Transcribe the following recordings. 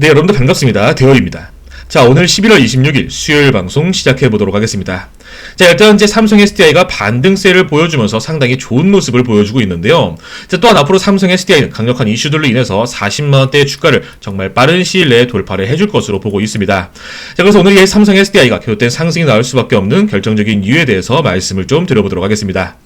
네, 여러분들 반갑습니다. 대호입니다. 자, 오늘 11월 26일 수요일 방송 시작해 보도록 하겠습니다. 자, 일단 현재 삼성 SDI가 반등세를 보여주면서 상당히 좋은 모습을 보여주고 있는데요. 자, 또한 앞으로 삼성 SDI는 강력한 이슈들로 인해서 40만원대의 주가를 정말 빠른 시일 내에 돌파를 해줄 것으로 보고 있습니다. 자, 그래서 오늘 이 삼성 SDI가 계속된 상승이 나올 수밖에 없는 결정적인 이유에 대해서 말씀을 좀 드려보도록 하겠습니다.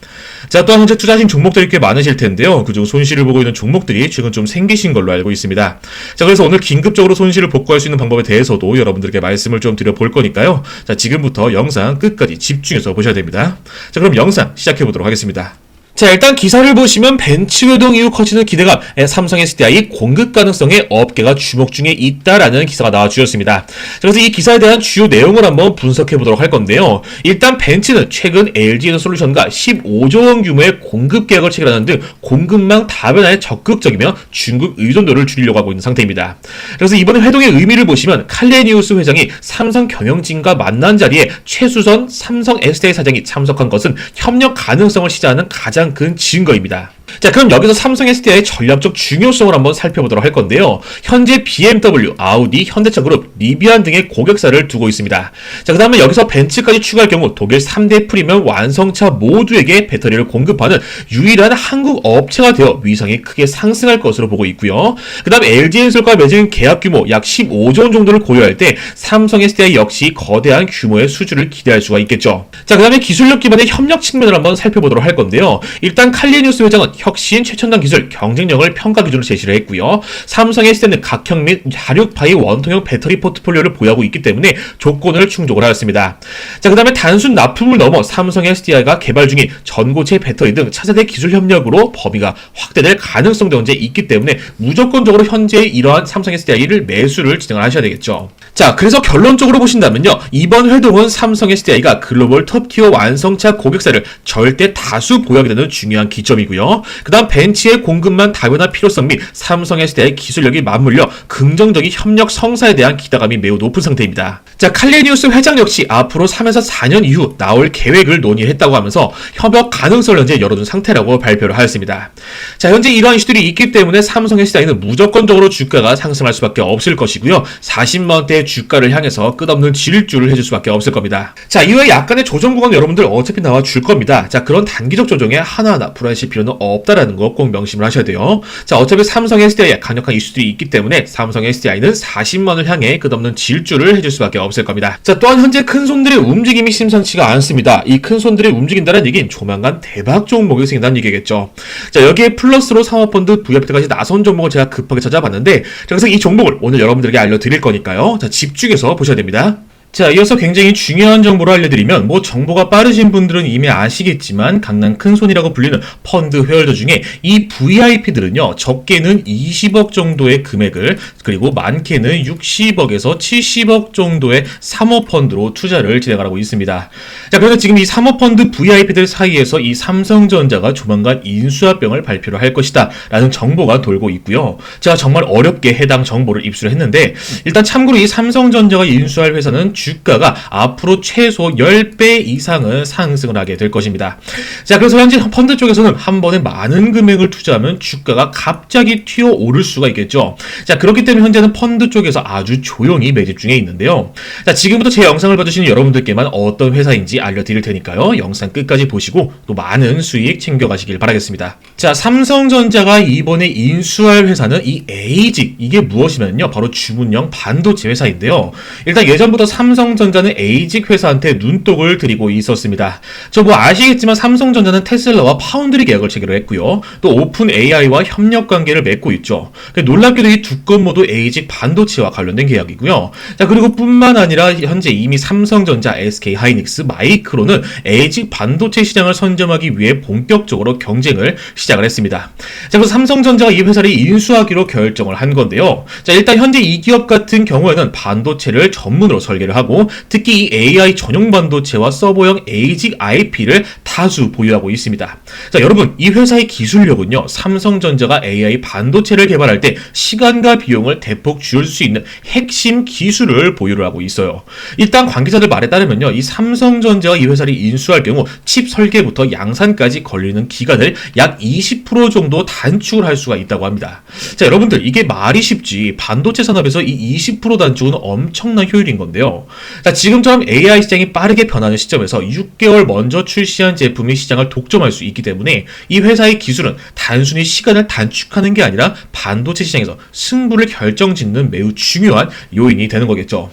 자, 또한 현재 투자하신 종목들이 꽤 많으실 텐데요. 그중 손실을 보고 있는 종목들이 최근 좀 생기신 걸로 알고 있습니다. 자, 그래서 오늘 긴급적으로 손실을 복구할 수 있는 방법에 대해서도 여러분들께 말씀을 좀 드려볼 거니까요. 자, 지금부터 영상 끝까지 집중해서 보셔야 됩니다. 자, 그럼 영상 시작해 보도록 하겠습니다. 자, 일단 기사를 보시면 벤치 회동 이후 커지는 기대감, 에, 삼성 SDI 공급 가능성에 업계가 주목 중에 있다라는 기사가 나와 주셨습니다. 자, 그래서 이 기사에 대한 주요 내용을 한번 분석해 보도록 할 건데요. 일단 벤츠는 최근 LG 솔루션과 15조 원 규모의 공급 계약을 체결하는 등 공급망 다변화에 적극적이며 중국 의존도를 줄이려고 하고 있는 상태입니다. 그래서 이번에 회동의 의미를 보시면 칼레니우스 회장이 삼성 경영진과 만난 자리에 최수선 삼성 SDI 사장이 참석한 것은 협력 가능성을 시사하는 가장 큰 증거입니다. 자, 그럼 여기서 삼성 SDI의 전략적 중요성을 한번 살펴보도록 할 건데요. 현재 BMW, 아우디, 현대차그룹, 리비안 등의 고객사를 두고 있습니다. 자, 그 다음에 여기서 벤츠까지 추가할 경우 독일 3대 프리미엄 완성차 모두에게 배터리를 공급하는 유일한 한국 업체가 되어 위상이 크게 상승할 것으로 보고 있고요. 그 다음 LG엔솔과 맺은 계약 규모 약 15조 원 정도를 고려할 때 삼성 SDI 역시 거대한 규모의 수주를 기대할 수가 있겠죠. 자, 그 다음에 기술력 기반의 협력 측면을 한번 살펴보도록 할 건데요. 일단 칼리니우스 회장은 혁신 최첨단 기술 경쟁력을 평가 기준으로 제시를 했고요. 삼성 SDI는 각형 및 자륙 바이 원통형 배터리 포트폴리오를 보유하고 있기 때문에 조건을 충족을 하였습니다. 자, 그 다음에 단순 납품을 넘어 삼성 SDI가 개발 중인 전고체 배터리 등 차세대 기술 협력으로 범위가 확대될 가능성도 현재 있기 때문에 무조건적으로 현재 이러한 삼성 SDI를 매수를 진행을 하셔야 되겠죠. 자, 그래서 결론적으로 보신다면요. 이번 회동은 삼성 SDI가 글로벌 톱티어 완성차 고객사를 절대 다수 보유하게 되는 중요한 기점이고요. 그 다음 벤치의 공급만 다변화 필요성 및 삼성 SDI의 기술력이 맞물려 긍정적인 협력 성사에 대한 기대감이 매우 높은 상태입니다. 자, 칼레니우스 회장 역시 앞으로 3에서 4년 이후 나올 계획을 논의했다고 하면서 협력 가능성을 현재 열어둔 상태라고 발표를 하였습니다. 자, 현재 이러한 이슈들이 있기 때문에 삼성 SDI는 무조건적으로 주가가 상승할 수밖에 없을 것이고요. 40만 원대 의 주가를 향해서 끝없는 질주를 해줄 수밖에 없을 겁니다. 자, 이후에 약간의 조정 구간 여러분들 어차피 나와 줄 겁니다. 자, 그런 단기적 조정에 하나하나 불안하실 필요는 없다라는 거 꼭 명심을 하셔야 돼요. 자, 어차피 삼성 SDI에 강력한 이슈들이 있기 때문에 삼성 SDI는 40만원을 향해 끝없는 질주를 해줄 수밖에 없을 겁니다. 자, 또한 현재 큰 손들의 움직임이 심상치가 않습니다. 이 큰 손들이 움직인다는 얘기는 조만간 대박 종목이 생긴다는 얘기겠죠. 자, 여기에 플러스로 사모펀드 VFT까지 나선 종목을 제가 급하게 찾아봤는데, 자, 그래서 이 종목을 오늘 여러분들에게 알려드릴 거니까요. 자, 집중해서 보셔야 됩니다. 자, 이어서 굉장히 중요한 정보를 알려드리면, 뭐, 정보가 빠르신 분들은 이미 아시겠지만, 강남 큰손이라고 불리는 펀드 회원들 중에 이 VIP들은요, 적게는 20억 정도의 금액을, 그리고 많게는 60억에서 70억 정도의 사모펀드로 투자를 진행하고 있습니다. 자, 그래서 지금 이 사모펀드 VIP들 사이에서 이 삼성전자가 조만간 인수합병을 발표를 할 것이다. 라는 정보가 돌고 있고요. 제가 정말 어렵게 해당 정보를 입수를 했는데, 일단 참고로 이 삼성전자가 인수할 회사는 주가가 앞으로 최소 10배 이상은 상승을 하게 될 것입니다. 자, 그래서 현재 펀드 쪽에서는 한 번에 많은 금액을 투자하면 주가가 갑자기 튀어 오를 수가 있겠죠. 자, 그렇기 때문에 현재는 펀드 쪽에서 아주 조용히 매집 중에 있는데요. 자, 지금부터 제 영상을 봐주시는 여러분들께만 어떤 회사인지 알려드릴 테니까요. 영상 끝까지 보시고 또 많은 수익 챙겨가시길 바라겠습니다. 자, 삼성전자가 이번에 인수할 회사는 이 에이직, 이게 무엇이면요. 바로 주문형 반도체 회사인데요. 일단 예전부터 삼 성전자는 에이직 회사한테 눈독을 들이고 있었습니다. 저 뭐 아시겠지만 삼성전자는 테슬라와 파운드리 계약을 체결을 했고요. 또 오픈 AI와 협력 관계를 맺고 있죠. 놀랍게도 이 두 건 모두 에이직 반도체와 관련된 계약이고요. 자 그리고 뿐만 아니라 현재 이미 삼성전자, SK 하이닉스, 마이크로는 에이직 반도체 시장을 선점하기 위해 본격적으로 경쟁을 시작을 했습니다. 자 그래서 삼성전자가 이 회사를 인수하기로 결정을 한 건데요. 자 일단 현재 이 기업 같은 경우에는 반도체를 전문으로 설계를 하고 하고 특히 이 AI 전용 반도체와 서버형 ASIC IP를 다수 보유하고 있습니다. 자, 여러분 이 회사의 기술력은요. 삼성전자가 AI 반도체를 개발할 때 시간과 비용을 대폭 줄일 수 있는 핵심 기술을 보유를 하고 있어요. 일단 관계자들 말에 따르면요. 이 삼성전자가 이 회사를 인수할 경우 칩 설계부터 양산까지 걸리는 기간을 약 20% 정도 단축을 할 수가 있다고 합니다. 자, 여러분들 이게 말이 쉽지 반도체 산업에서 이 20% 단축은 엄청난 효율인 건데요. 자, 지금처럼 AI 시장이 빠르게 변하는 시점에서 6개월 먼저 출시한 제품이 시장을 독점할 수 있기 때문에 이 회사의 기술은 단순히 시간을 단축하는 게 아니라 반도체 시장에서 승부를 결정짓는 매우 중요한 요인이 되는 거겠죠.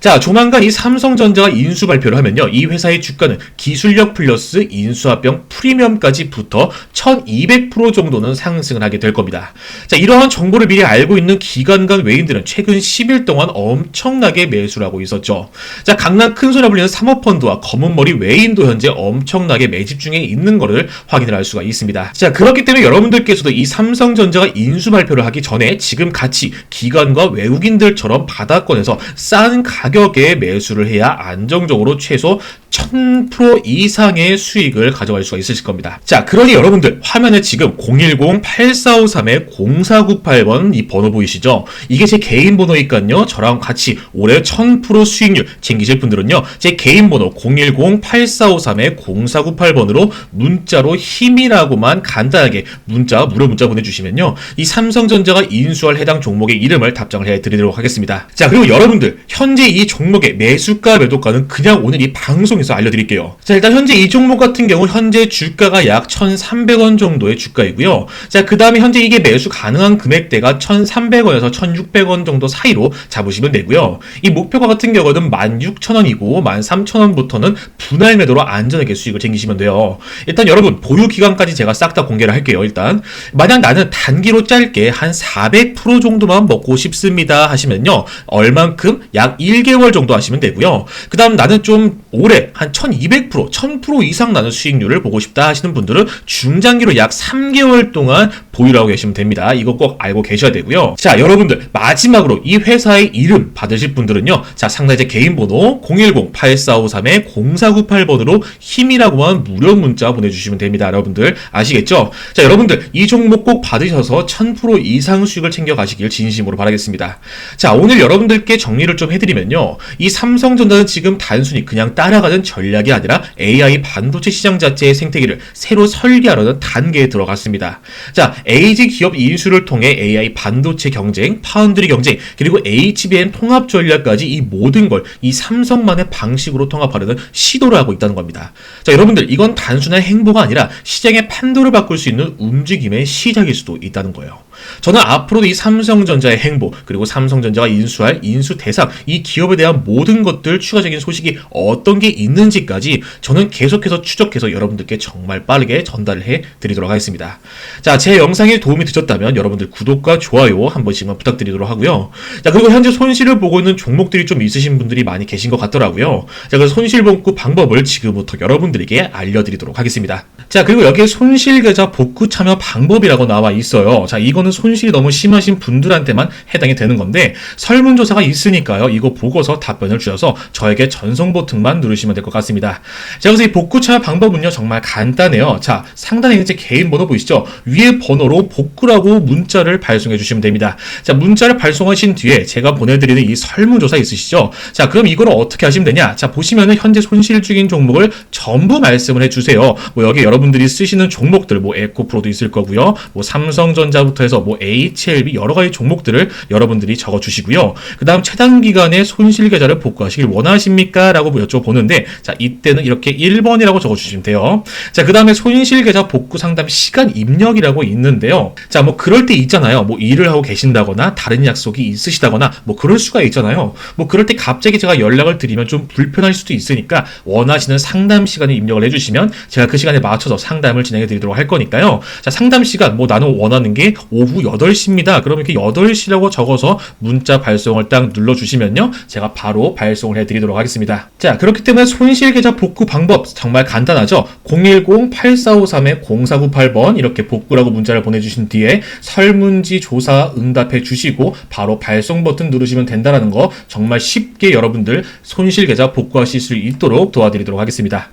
자, 조만간 이 삼성전자가 인수 발표를 하면요. 이 회사의 주가는 기술력 플러스 인수합병 프리미엄까지 붙어 1200% 정도는 상승을 하게 될 겁니다. 자, 이러한 정보를 미리 알고 있는 기관간 외인들은 최근 10일 동안 엄청나게 매수를 하고 있었죠. 자, 강남 큰손에 불리는 사모펀드와 검은머리 외인도 현재 엄청나게 매집 중에 있는 것을 확인을 할 수가 있습니다. 자, 그렇기 때문에 여러분들께서도 이 삼성전자가 인수 발표를 하기 전에 지금 같이 기관과 외국인들처럼 바닥권에서 싼 가격에 매수를 해야 안정적으로 최소 1000% 이상의 수익을 가져갈 수가 있으실 겁니다. 자, 그러니 여러분들 화면에 지금 010-8453-0498번 이 번호 보이시죠? 이게 제 개인 번호니까요. 저랑 같이 올해 1000% 수익률 챙기실 분들은요. 제 개인 번호 010-8453-0498번으로 문자로 힘이라고만 간단하게 문자 무료 문자 보내주시면요. 이 삼성전자가 인수할 해당 종목의 이름을 답장을 해드리도록 하겠습니다. 자, 그리고 여러분들 현재 이 종목의 매수가 매도가는 그냥 오늘 이 방송에서 알려드릴게요. 자, 일단 현재 이 종목 같은 경우 현재 주가가 약 1,300원 정도의 주가이고요. 자, 그 다음에 현재 이게 매수 가능한 금액대가 1,300원에서 1,600원 정도 사이로 잡으시면 되고요. 이 목표가 같은 경우는 16,000원이고 13,000원부터는 분할 매도로 안전하게 수익을 챙기시면 돼요. 일단 여러분 보유 기간까지 제가 싹 다 공개를 할게요. 일단 만약 나는 단기로 짧게 한 400% 정도만 먹고 싶습니다 하시면요. 얼만큼 약 1개월 정도 하시면 되고요. 그 다음 나는 좀 오래 한 1200%, 1000% 이상 나는 수익률을 보고 싶다 하시는 분들은 중장기로 약 3개월 동안 보유를 하고 계시면 됩니다. 이거 꼭 알고 계셔야 되고요. 자, 여러분들 마지막으로 이 회사의 이름 받으실 분들은요. 자, 상단에 제 개인 번호 010-8453-0498번으로 힘이라고만 무료 문자 보내주시면 됩니다. 여러분들 아시겠죠? 자, 여러분들 이 종목 꼭 받으셔서 1000% 이상 수익을 챙겨 가시길 진심으로 바라겠습니다. 자, 오늘 여러분들께 정리를 좀 해드리면요. 이 삼성전자는 지금 단순히 그냥 따라가는 전략이 아니라 AI 반도체 시장 자체의 생태계를 새로 설계하려는 단계에 들어갔습니다. 자, AG 기업 인수를 통해 AI 반도체 경쟁, 파운드리 경쟁, 그리고 HBM 통합 전략까지 이 모든 걸 이 삼성만의 방식으로 통합하려는 시도를 하고 있다는 겁니다. 자, 여러분들 이건 단순한 행보가 아니라 시장의 판도를 바꿀 수 있는 움직임의 시작일 수도 있다는 거예요. 저는 앞으로도 이 삼성전자의 행보 그리고 삼성전자가 인수할 인수 대상 이 기업에 대한 모든 것들 추가적인 소식이 어떤 게 있는지까지 저는 계속해서 추적해서 여러분들께 정말 빠르게 전달을 해 드리도록 하겠습니다. 자, 제 영상에 도움이 되셨다면 여러분들 구독과 좋아요 한 번씩만 부탁드리도록 하고요. 자, 그리고 현재 손실을 보고 있는 종목들이 좀 있으신 분들이 많이 계신 것 같더라고요. 자, 그래서 손실 복구 방법을 지금부터 여러분들에게 알려드리도록 하겠습니다. 자, 그리고 여기에 손실 계좌 복구 참여 방법이라고 나와 있어요. 자, 이거는 손실이 너무 심하신 분들한테만 해당이 되는 건데 설문조사가 있으니까요. 이거 보고서 답변을 주셔서 저에게 전송 버튼만 누르시면 될 것 같습니다. 자, 그래서 이 복구 참여 방법은요. 정말 간단해요. 자, 상단에 이제 개인 번호 보이시죠? 위에 번호로 복구라고 문자를 발송해 주시면 됩니다. 자, 문자를 발송하신 뒤에 제가 보내드리는 이 설문조사 있으시죠? 자, 그럼 이걸 어떻게 하시면 되냐? 자, 보시면은 현재 손실 중인 종목을 전부 말씀을 해주세요. 뭐 여기 여러 분들이 쓰시는 종목들, 뭐 에코프로도 있을 거고요. 뭐 삼성전자부터 해서 뭐 HLB 여러 가지 종목들을 여러분들이 적어 주시고요. 그 다음 최단 기간에 손실 계좌를 복구하시길 원하십니까? 라고 뭐 여쭤보는데, 자, 이때는 이렇게 1번이라고 적어 주시면 돼요. 자, 그 다음에 손실 계좌 복구 상담 시간 입력이라고 있는데요. 자, 뭐 그럴 때 있잖아요. 뭐 일을 하고 계신다거나 다른 약속이 있으시다거나 뭐 그럴 수가 있잖아요. 뭐 그럴 때 갑자기 제가 연락을 드리면 좀 불편할 수도 있으니까 원하시는 상담 시간에 입력을 해 주시면 제가 그 시간에 맞춰 서 상담을 진행해 드리도록 할 거니까요. 자, 상담 시간 뭐 나는 원하는 게 오후 8시입니다. 그러면 이렇게 8시라고 적어서 문자 발송을 딱 눌러 주시면요. 제가 바로 발송을 해 드리도록 하겠습니다. 자, 그렇기 때문에 손실 계좌 복구 방법 정말 간단하죠. 010-8453-0498번 이렇게 복구라고 문자를 보내 주신 뒤에 설문지 조사 응답해 주시고 바로 발송 버튼 누르시면 된다는 거 정말 쉽게 여러분들 손실 계좌 복구하실 수 있도록 도와드리도록 하겠습니다.